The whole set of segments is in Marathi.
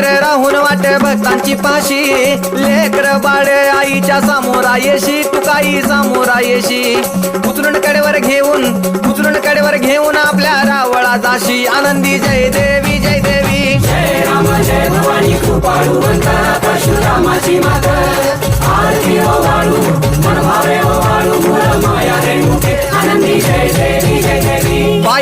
शिळेवर राहून वाट भक्तांची पाशी. लेकर बाळ आईच्या समोरा येशी काही समोरा येशी उचलून कडेवर घेऊन उचलून कडेवर घेऊन आपल्या रावळा जाशी. आनंदी जय देवी जय देवी. जय राम जय भवानी कृपाळूवंत परशुरामाची मात. आरती ओ वाळू मन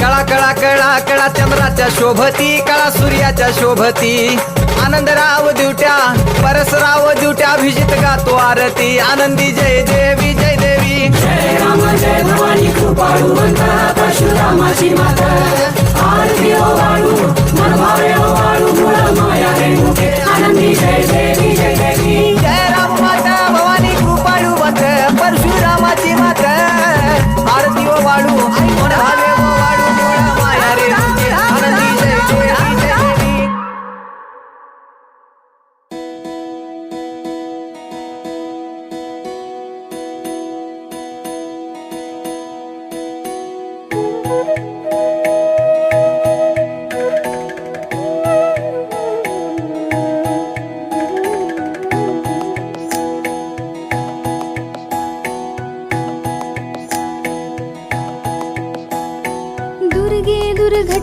कळा कळा कळा कळा चंद्राच्या शोभती कळा सूर्याच्या शोभती. आनंदराव दिवट्या परसराव दिवट्या अभिजित गातो आरती. आनंदी जय देवी जय देवी. जय राम जय भवानी कृपाळूवंत परशुरामाची माता. आरती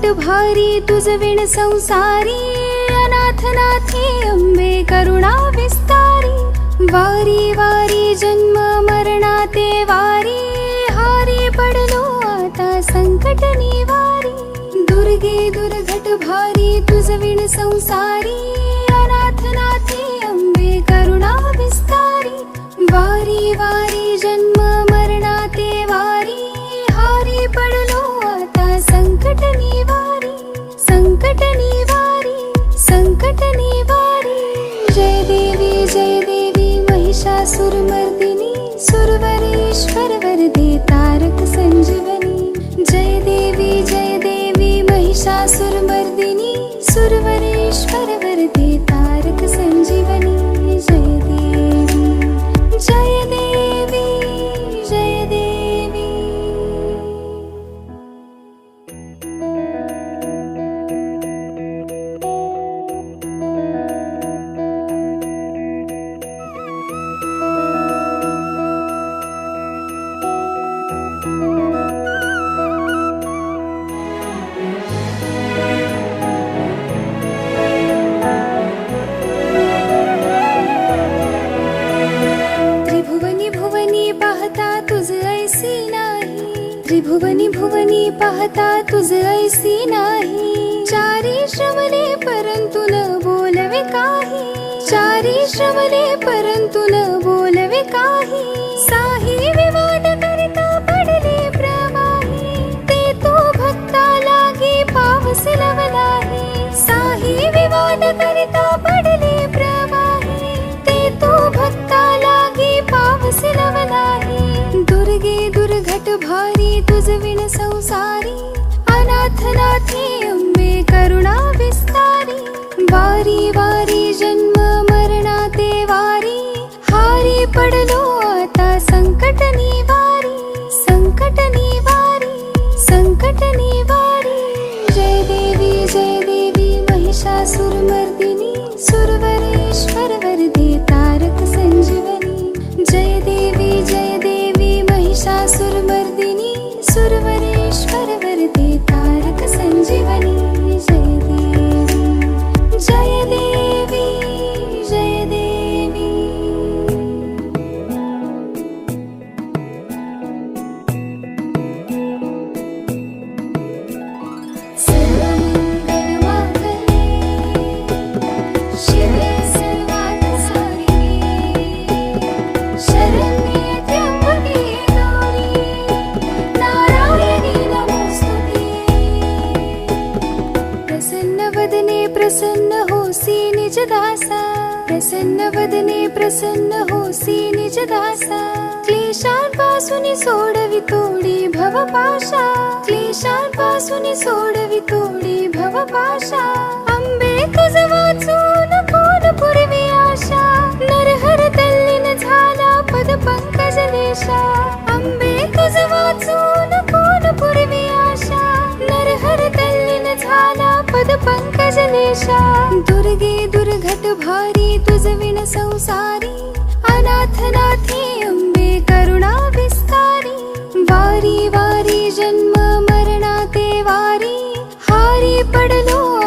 दुर्घट भारी तुझ विण संसारी अनाथ अंबे करुणा विस्तारी वारी वारी जन्म मरणाते वारी हारी पडलो आता संकट निवारी. दुर्गे दुर्घट भारी तुझ विण संसारी पाहता तुझ ऐसी नाही. चारी श्रवणे परंतु न बोलवे काही. चारी श्रवणे परंतु न बोलवे काही. साही विवाद करता पडले प्रवाही. ते तो भक्ता लागे पावस लवलाही. साही विवाद करता पडले प्रवाही. ते तो भक्ता लागे पावस लवलाही. दुर्गे दुर्घट भारी तुझ विण करुणा विस्तारी वारी विस्तवा प्रसन्न होसी निज दासा. क्लेशांपासून सोडवी तोडी भवपाशा. क्लेशांपासून सोडवी तोडी भवपाशा. अंबे तुझ वाचून कोण पूर्वी आशा? नरहर तल्लीन झाला पद पंकज देशा अंबे तुझ वाचून कोण पूर्वी आशा? नरहर तल्लीन झाला पद पंकज लेशा दुर्गे दुर्घट भारी तुझ विण संसारी अनाथ अंबे करुणा विस्तारी वारी वारी जन्म मरणा ते वारी हारी पडलो